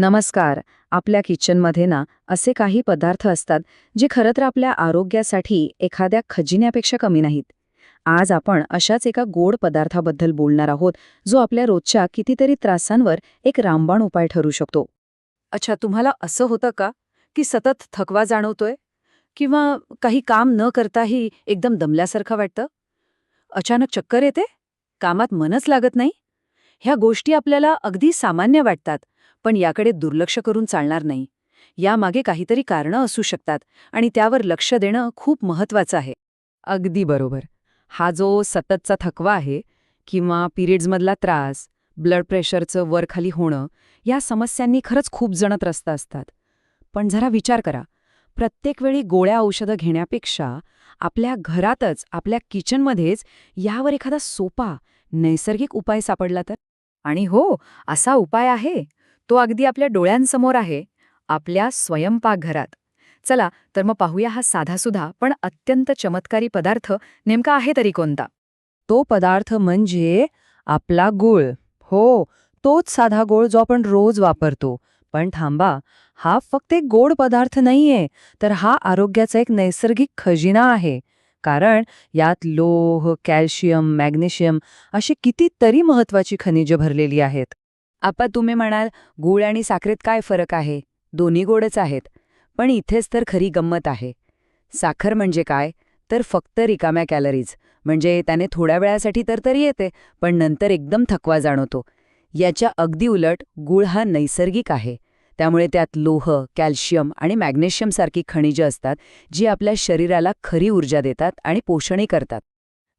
नमस्कार. आपल्या किचनमध्ये ना असे काही पदार्थ असतात जे खरं तर आपल्या आरोग्यासाठी एखाद्या खजिन्यापेक्षा कमी नाहीत. आज आपण अशाच एका गोड पदार्थाबद्दल बोलणार आहोत जो आपल्या रोजच्या कितीतरी त्रासांवर एक रामबाण उपाय ठरू शकतो. अच्छा तुम्हाला असं होतं का की सतत थकवा जाणवतोय? किंवा काही काम न करताही एकदम दमल्यासारखं वाटतं? अचानक चक्कर येते? कामात मनच लागत नाही? ह्या गोष्टी आपल्याला अगदी सामान्य वाटतात पण याकडे दुर्लक्ष करून चालणार नाही. यामागे काहीतरी कारणं असू शकतात आणि त्यावर लक्ष देणं खूप महत्वाचं आहे. अगदी बरोबर. हा जो सततचा थकवा आहे किंवा पिरियड्समधला त्रास ब्लड प्रेशरचं वरखाली होणं या समस्यांनी खरंच खूप जण त्रस्त असतात. पण जरा विचार करा. प्रत्येक वेळी गोळ्या औषधं घेण्यापेक्षा आपल्या घरातच आपल्या किचनमध्येच यावर एखादा सोपा नैसर्गिक उपाय सापडला तर? आणि हो असा उपाय आहे. तो अगदी आपल्या डोळ्यांसमोर आहे आपल्या स्वयंपाकघरात. चला तर मग पाहूया हा साधासुधा पण अत्यंत चमत्कारी पदार्थ नेमका आहे तरी कोणता? तो पदार्थ म्हणजे आपला गूळ. हो तोच साधा गोळ जो आपण रोज वापरतो. पण थांबा हा फक्त एक गोड पदार्थ नाहीये तर हा आरोग्याचा एक नैसर्गिक खजिना आहे. कारण यात लोह कॅल्शियम मॅग्नेशियम अशी कितीतरी महत्वाची खनिजं भरलेली आहेत. आपा तुम्ही म्हणाल गूळ आणि साखरेत काय फरक आहे? दोन्ही गोडच आहेत. पण इथेच तर खरी गंमत आहे. साखर म्हणजे काय? तर फक्त रिकाम्या कॅलरीज. म्हणजे त्याने थोड्या वेळासाठी तर तरी येते पण नंतर एकदम थकवा जाणवतो. याच्या अगदी उलट गूळ हा नैसर्गिक आहे. त्यामुळे त्यात लोह कॅल्शियम आणि मॅग्नेशियमसारखी खनिजं असतात जी आपल्या शरीराला खरी ऊर्जा देतात आणि पोषणही करतात.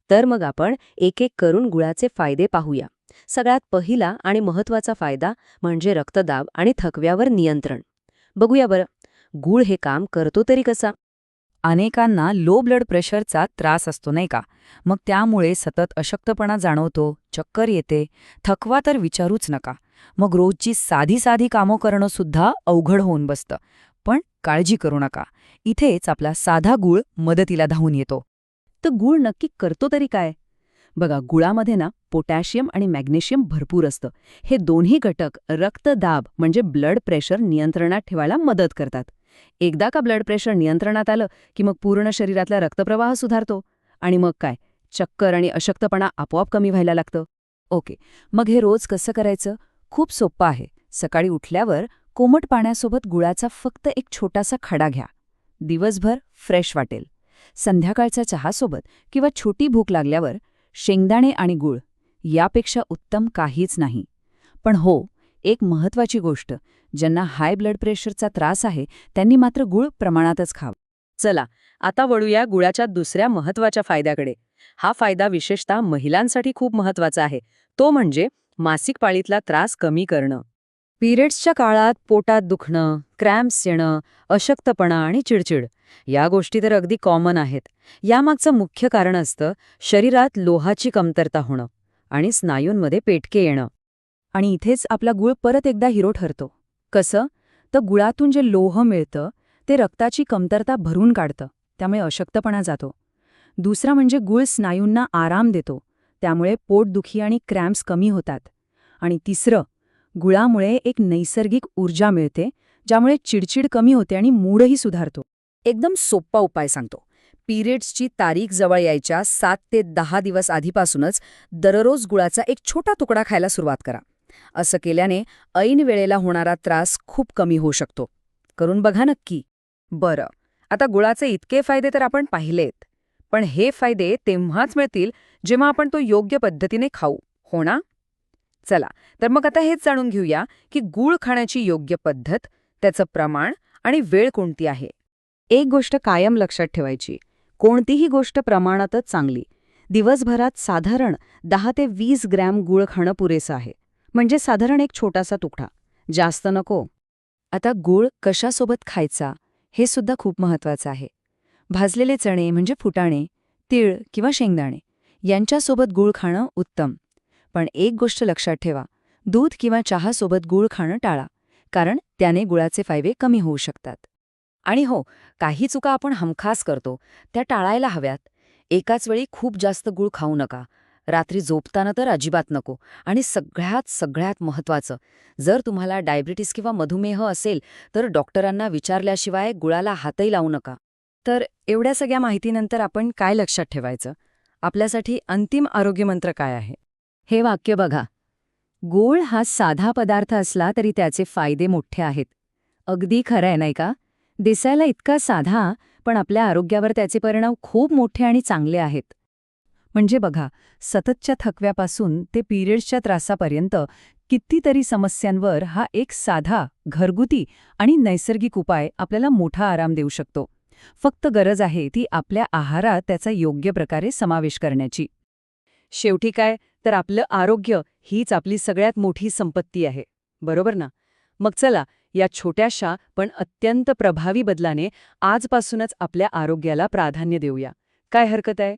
तर मग आपण एक एक करून गुळाचे फायदे पाहूया. सगळ्यात पहिला आणि महत्त्वाचा फायदा म्हणजे रक्तदाब आणि थकव्यावर नियंत्रण. बघूया बरं गूळ हे काम करतो तरी कसा? अनेकांना लो ब्लड प्रेशरचा त्रास असतो नाही का? मग त्यामुळे सतत अशक्तपणा जाणवतो चक्कर येते थकवा तर विचारूच नका. मग रोजची साधी साधी कामं करणं सुद्धा अवघड होऊन बसतं. पण काळजी करू नका. इथेच आपला साधा गूळ मदतीला धावून येतो. तर गूळ नक्की करतो तरी काय? बघा गुळामध्ये ना पोटॅशियम आणि मॅग्नेशियम भरपूर असतं. हे दोन्ही घटक रक्तदाब म्हणजे ब्लड प्रेशर नियंत्रणात ठेवायला मदत करतात. एकदा का ब्लड प्रेशर नियंत्रणात आलं की मग पूर्ण शरीरातला रक्तप्रवाह सुधारतो? आणि मग काय? चक्कर आणि अशक्तपणा आपोआप कमी व्हायला लागतं. ओके मग हे रोज कसं करायचं? खूप सोपं आहे. सकाळी उठल्यावर कोमट पाण्यासोबत गुळाचा फक्त एक छोटासा खडा घ्या. दिवसभर फ्रेश वाटेल. संध्याकाळच्या चहासोबत किंवा छोटी भूक लागल्यावर शेंगदाणे आणि गूळ यापेक्षा उत्तम काहीच नाही. पण हो एक महत्वाची गोष्ट ज्यांना हाय ब्लड प्रेशरचा त्रास आहे त्यांनी मात्र गूळ प्रमाणातच खावं. चला आता वळूया गुळाच्या दुसऱ्या महत्त्वाच्या फायद्याकडे. हा फायदा विशेषतः महिलांसाठी खूप महत्त्वाचा आहे. तो म्हणजे मासिक पाळीतला त्रास कमी करणं. पिरियड्सच्या काळात पोटात दुखणं क्रॅम्प्स येणं अशक्तपणा आणि चिडचिड या गोष्टी तर अगदी कॉमन आहेत. यामागचं मुख्य कारण असतं शरीरात लोहाची कमतरता होणं आणि स्नायूंमध्ये पेटके येणं. आणि इथेच आपला गुळ परत एकदा हिरो ठरतो. कसं? तर गुळातून जे लोह मिळतं ते रक्ताची कमतरता भरून काढतं त्यामुळे अशक्तपणा जातो. दुसरा म्हणजे गुळ स्नायूंना आराम देतो त्यामुळे पोटदुखी आणि क्रॅम्प्स कमी होतात. आणि तिसरं गुळामुळे एक नैसर्गिक ऊर्जा मिळते ज्यामुळे चिडचिड कमी होते आणि मूडही सुधारतो. एकदम सोप्पा उपाय सांगतो. पिरियड्सची तारीख जवळ यायच्या सात ते दहा दिवस आधीपासूनच दररोज गुळाचा एक छोटा तुकडा खायला सुरुवात करा. असं केल्याने ऐन वेळेला होणारा त्रास खूप कमी होऊ शकतो. करून बघा नक्की. बरं आता गुळाचे इतके फायदे तर आपण पाहिलेत. पण हे फायदे तेव्हाच मिळतील जेव्हा आपण तो योग्य पद्धतीने खाऊ. हो ना? चला तर मग आता हेच जाणून घेऊया की गूळ खाण्याची योग्य पद्धत त्याचं प्रमाण आणि वेळ कोणती आहे. एक गोष्ट कायम लक्षात ठेवायची कोणतीही गोष्ट प्रमाणातच चांगली. दिवसभरात साधारण दहा ते वीस ग्रॅम गूळ खाणं पुरेसं आहे. म्हणजे साधारण एक छोटासा तुकडा. जास्त नको. आता गूळ कशासोबत खायचा हे सुद्धा खूप महत्वाचं आहे. भाजलेले चणे म्हणजे फुटाणे तीळ किंवा शेंगदाणे यांच्यासोबत गूळ खाणं उत्तम. पण एक गोष्ट लक्षात ठेवा दूध किंवा चहासोबत गूळ खाणं टाळा कारण त्याने गुळाचे फायदे कमी होऊ शकतात. आणि हो काही चुका आपण हमखास करतो त्या टाळायला हव्यात. एकाच वेळी खूप जास्त गूळ खाऊ नका. रात्री झोपताना तर अजिबात नको. आणि सगळ्यात सगळ्यात महत्त्वाचं जर तुम्हाला डायबिटीस किंवा मधुमेह असेल तर डॉक्टरांना विचारल्याशिवाय गुळाला हातही लावू नका. तर एवढ्या सगळ्या माहितीनंतर आपण काय लक्षात ठेवायचं? आपल्यासाठी अंतिम आरोग्यमंत्र काय आहे? हे वाक्य बघा. गूळ हा साधा पदार्थ असला तरी त्याचे फायदे मोठे आहेत. अगदी खरं आहे नाही का? दिसायला इतका साधा पण आपल्या आरोग्यावर त्याचे परिणाम खूप मोठे आणि चांगले आहेत. म्हणजे बघा सततच्या थकव्यापासून ते पिरियड्सच्या त्रासापर्यंत कितीतरी समस्यांवर हा एक साधा घरगुती आणि नैसर्गिक उपाय आपल्याला मोठा आराम देऊ शकतो. फक्त गरज आहे ती आपल्या आहारात त्याचा योग्य प्रकारे समावेश करण्याची. शेवटी काय? तर आपलं आरोग्य हीच आपली सगळ्यात मोठी संपत्ती आहे. बरोबर ना? मग चला या छोट्याशा पण अत्यंत प्रभावी बदलाने आजपासूनच आपल्या आरोग्याला प्राधान्य देऊया. काय हरकत आहे?